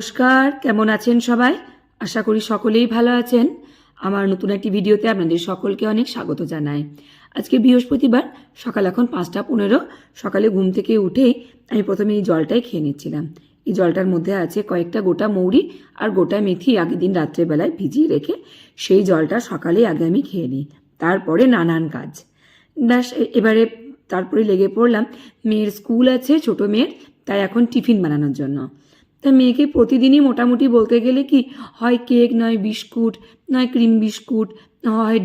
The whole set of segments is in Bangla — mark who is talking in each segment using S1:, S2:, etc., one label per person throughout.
S1: নমস্কার, কেমন আছেন সবাই? আশা করি সকলেই ভালো আছেন। আমার নতুন একটি ভিডিওতে আপনাদের সকলকে অনেক স্বাগত জানাই। আজকে বৃহস্পতিবার, সকাল এখন পাঁচটা পনেরো। সকালে ঘুম থেকে উঠেই আমি প্রথমে এই জলটাই খেয়ে নিচ্ছিলাম। এই জলটার মধ্যে আছে কয়েকটা গোটা মৌরি আর গোটা মেথি আগের দিন রাত্রেবেলায় ভিজিয়ে রেখে সেই জলটা সকালে আগে আমি খেয়ে নিই। তারপরে নানান কাজ। ব্যাস এবারে তারপরে লেগে পড়লাম। মেয়ের স্কুল আছে, ছোট মেয়ের, তাই এখন টিফিন বানানোর জন্য। তা মেয়েকে প্রতিদিনই মোটামুটি বলতে গেলে কি হয় কেক, নয় বিস্কুট, নয় ক্রিম বিস্কুট, হয়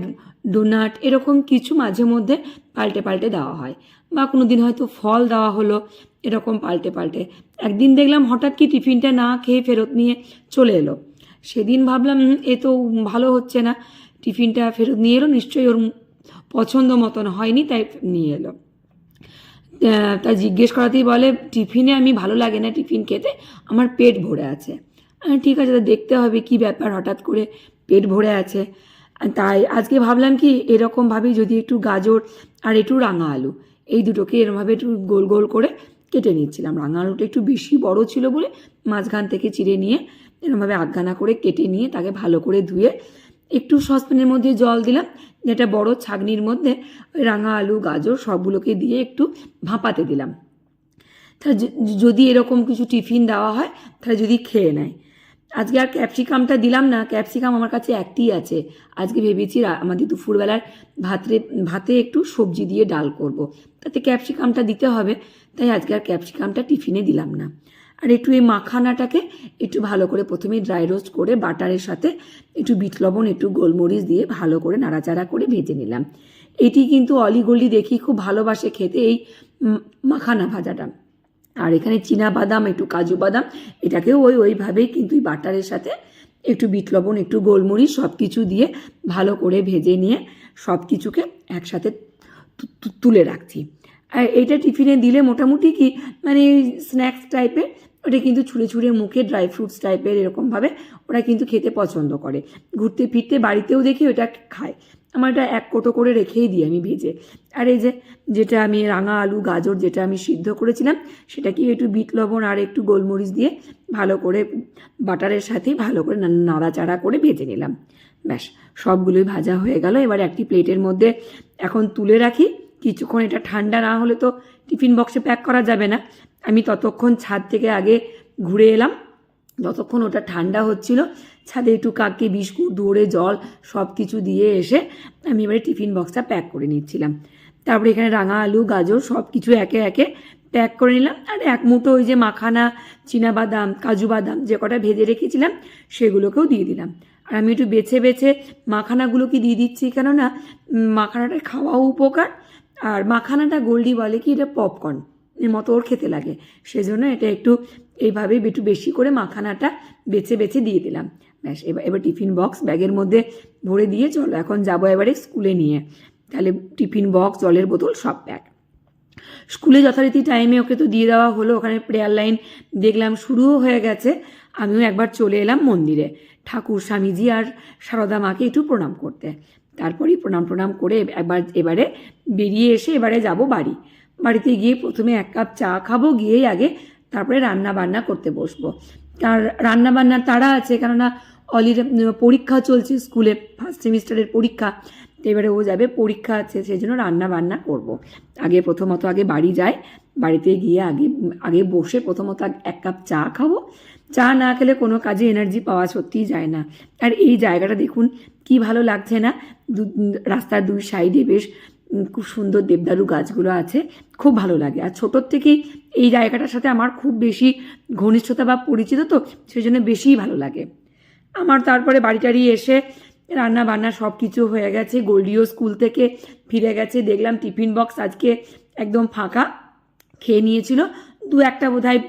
S1: ডোনাট, এরকম কিছু মাঝে মধ্যে পাল্টে পাল্টে দেওয়া হয়। বা কোনো দিন হয়তো ফল দেওয়া হলো, এরকম পাল্টে পাল্টে। একদিন দেখলাম হঠাৎ কি টিফিনটা না খেয়ে ফেরত নিয়ে চলে এলো। সেদিন ভাবলাম এ তো ভালো হচ্ছে না। টিফিনটা ফেরত নিয়ে এলো, নিশ্চয়ই ওর পছন্দ মতন হয়নি, তাই নিয়ে এলো। তা জিজ্ঞেস করাতেই বলে, টিফিনে আমি ভালো লাগে না টিফিন খেতে, আমার পেট ভরে আছে। ঠিক আছে, তা দেখতে হবে কি ব্যাপার হঠাৎ করে পেট ভরে আছে? তাই আজকে ভাবলাম কি এরকমভাবেই যদি একটু গাজর আর একটু রাঙা আলু, এই দুটোকে এরমভাবে একটু গোল গোল করে কেটে নিচ্ছিলাম। রাঙা আলুটা একটু বেশি বড় ছিল বলে মাঝখান থেকে চিড়ে নিয়ে এরমভাবে আধখানা করে কেটে নিয়ে তাকে ভালো করে ধুয়ে একটু সসপ্যানের মধ্যে জল দিলাম, যেটা বড় ছাগনির মধ্যে ওই রাঙা আলু, গাজর সবগুলোকে দিয়ে একটু ভাপাতে দিলাম। তা যদি এরকম কিছু টিফিন দেওয়া হয়, তাহলে যদি খেয়ে নেয়। আজকে আর ক্যাপসিকামটা দিলাম না, ক্যাপসিকাম আমার কাছে একটিই আছে। আজকে ভেবেছি আমাদের দুপুরবেলার ভাতে ভাতে একটু সবজি দিয়ে ডাল করব। তাতে ক্যাপসিকামটা দিতে হবে, তাই আজকে আর ক্যাপসিকামটা টিফিনে দিলাম না। আর একটু এই মাখানাটাকে একটু ভালো করে প্রথমে ড্রাই রোস্ট করে বাটারের সাথে একটু বিট লবণ, একটু গোলমরিচ দিয়ে ভালো করে নাড়াচাড়া করে ভেজে নিলাম। এটি কিন্তু অলিগলি দেখি খুব ভালোবাসে খেতে এই মাখানা ভাজাটা। আর এখানে চীনা বাদাম, একটু কাজু বাদাম, এটাকেও ওই ওইভাবেই কিন্তু বাটারের সাথে একটু বিট লবণ, একটু গোলমরিচ সব কিছু দিয়ে ভালো করে ভেজে নিয়ে সব কিছুকে একসাথে তুলে রাখছি। আর এইটা টিফিনে দিলে মোটামুটি কি মানে স্ন্যাক্স টাইপের ওটা কিন্তু ছুঁড়ে ছুঁড়ে মুখে ড্রাই ফ্রুটস টাইপের এরকমভাবে ওরা কিন্তু খেতে পছন্দ করে। ঘুরতে ফিরতে বাড়িতেও দেখি ওটা খায়। আমার এটা এক কোটো করে রেখেই দিই আমি ভেজে। আর এই যে যেটা আমি রাঙা আলু, গাজর যেটা আমি সিদ্ধ করেছিলাম সেটা কি একটু বিট লবণ আর একটু গোলমরিচ দিয়ে ভালো করে বাটারের সাথেই ভালো করে নাড়াচাড়া করে ভেজে নিলাম। ব্যাস, সবগুলোই ভাজা হয়ে গেল। এবার একটি প্লেটের মধ্যে এখন তুলে রাখি। কিছুক্ষণ এটা ঠান্ডা না হলে তো টিফিন বক্সে প্যাক করা যাবে না। আমি ততক্ষণ ছাদ থেকে আগে ঘুরে এলাম। যতক্ষণ ওটা ঠান্ডা হচ্ছিল, ছাদে একটু কাকে বিস্কুট, দৌড়ে জল সব কিছু দিয়ে এসে আমি এবারে টিফিন বক্সটা প্যাক করে নিচ্ছিলাম। তারপরে এখানে রাঙা আলু, গাজর সব কিছু একে একে প্যাক করে নিলাম। আর এক মুঠো ওই যে মাখানা বাদাম কাজু বাদাম যে কটা ভেজে রেখেছিলাম, সেগুলোকেও দিয়ে দিলাম। আর আমি একটু বেছে বেছে মাখানাগুলো কি দিয়ে দিচ্ছি কেননা মাখানাটা খাওয়াও উপকার। আর মাখানাটা গোল্ডি বলে কি, এটা পপকর্ন। এর মতো ওর খেতে লাগে। সেজন্য এটা একটু এইভাবে একটু বেশি করে মাখানাটা বেছে বেছে দিয়ে দিলাম। ব্যাস, এবার এবার টিফিন বক্স ব্যাগের মধ্যে ভরে দিয়ে চলো, এখন যাব এবারে স্কুলে নিয়ে। তাহলে টিফিন বক্স, জলের বোতল, সব প্যাক স্কুলে যথারীতি টাইমে ওকে তো দিয়ে দেওয়া হলো। ওখানে প্রেয়ার লাইন দেখলাম শুরুও হয়ে গেছে। আমিও একবার চলে এলাম মন্দিরে। ঠাকুর স্বামীজি আর সারদা মাকে একটু প্রণাম করতে। তারপরেই প্রণাম প্রণাম করে একবার এবারে বেরিয়ে এসে এবারে যাব বাড়ি। বাড়িতে গিয়ে প্রথমে এক কাপ চা খাব, গিয়েই আগে তারপরে রান্না বান্না করতে বসবো। তার রান্না বান্নার তাড়া আছে, কেননা অলির পরীক্ষা চলছে স্কুলে ফার্স্ট সেমিস্টারের পরীক্ষা। তো এবারে ও যাবে, পরীক্ষা আছে, সেই জন্য রান্না বান্না করব। আগে প্রথমত আগে বাড়ি যাই বাড়িতে গিয়ে আগে আগে বসে প্রথমত এক কাপ চা খাব। চা না খেলে কোনো কাজে এনার্জি পাওয়া সত্যিই যায় না। আর এই জায়গাটা দেখুন, কি ভালো লাগছে না? রাস্তার দুই সাইডে বেশ খুব সুন্দর দেবদারু গাছগুলো আছে, খুব ভালো লাগে। আর ছোটোর থেকেই এই জায়গাটার সাথে আমার খুব বেশি ঘনিষ্ঠতা বা পরিচিত তো সেই জন্য বেশিই ভালো লাগে। আমার তারপরে বাড়ি টাড়ি এসে রান্না বান্না সব কিছু হয়ে গেছে। গোল্ডিও স্কুল থেকে ফিরে গেছে। দেখলাম টিফিন বক্স আজকে একদম ফাঁকা। খেয়ে নিয়েছিল। দু একটা বোধহয়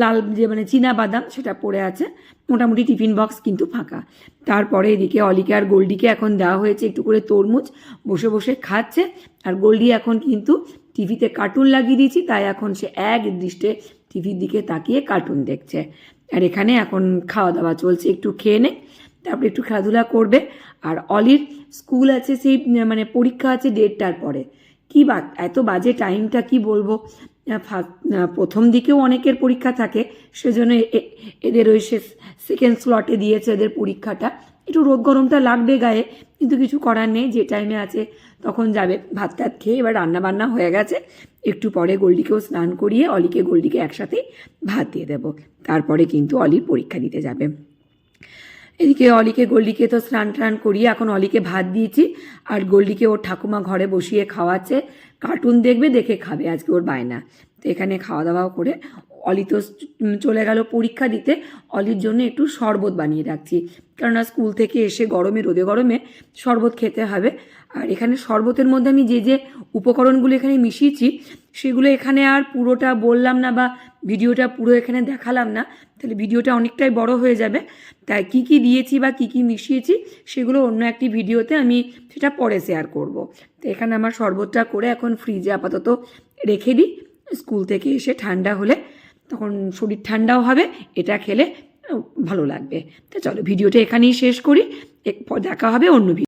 S1: লাল যে মানে চীনা বাদাম সেটা পড়ে আছে। মোটামুটি টিফিন বক্স কিন্তু ফাঁকা। তারপরে এদিকে অলিকে আর গোল্ডিকে এখন দেওয়া হয়েছে একটু করে তরমুজ। বসে বসে খাচ্ছে। আর গোল্ডি এখন কিন্তু টিভিতে কার্টুন লাগিয়ে দিয়েছি, তাই এখন সে এক দৃষ্টে টিভির দিকে তাকিয়ে কার্টুন দেখছে। আর এখানে এখন খাওয়া দাওয়া চলছে, একটু খেয়ে নে। তারপরে একটু খেলাধুলা করবে। আর অলির স্কুল আছে, সেই মানে পরীক্ষা আছে দেড়টার পরে। কি বা, এত বাজে টাইমটা কি বলব? প্রথম দিকেও অনেকের পরীক্ষা থাকে, সেজন্য এদের ওই সেকেন্ড স্লটে দিয়েছে এদের পরীক্ষাটা। একটু রোদ গরমটা লাগবে গায়ে, কিন্তু কিছু করার নেই, যে টাইমে আছে তখন যাবে। ভাত টাত খেয়ে এবার রান্না বান্না হয়ে গেছে। একটু পরে গোল্ডিকেও স্নান করিয়ে অলিকে গোল্ডিকে একসাথে ভাত দিয়ে দেবো। তারপরে কিন্তু অলি পরীক্ষা দিতে যাবে। এদিকে অলিকে গোল্ডিকে তো স্নান টান করিয়ে এখন অলিকে ভাত দিয়েছি। আর গোল্ডিকে ওর ঠাকুমা ঘরে বসিয়ে খাওয়াচ্ছে। কার্টুন দেখবে, দেখে খাবে। আজকে ওর বায়না। তো এখানে খাওয়া দাওয়াও করে অলি তো চলে গেল পরীক্ষা দিতে। অলির জন্য একটু শরবত বানিয়ে রাখছি। কেননা স্কুল থেকে এসে গরমে, রোদে গরমে শরবত খেতে হবে। আর এখানে শরবতের মধ্যে আমি যে যে উপকরণগুলো এখানে মিশিয়েছি, সেগুলো এখানে আর পুরোটা বললাম না বা ভিডিওটা পুরো এখানে দেখালাম না। তাহলে ভিডিওটা অনেকটাই বড় হয়ে যাবে। তাই কি কি দিয়েছি বা কি কি মিশিয়েছি, সেগুলো অন্য একটি ভিডিওতে আমি সেটা পরে শেয়ার করব। তো এখানে আমার শরবতটা করে এখন ফ্রিজে আপাতত রেখে দিই। স্কুল থেকে এসে ঠান্ডা হলে তখন শরীর ঠান্ডাও হবে, এটা খেলে ভালো লাগবে। তো চলো, ভিডিওটা এখানেই শেষ করি। দেখা হবে অন্য ভিডিও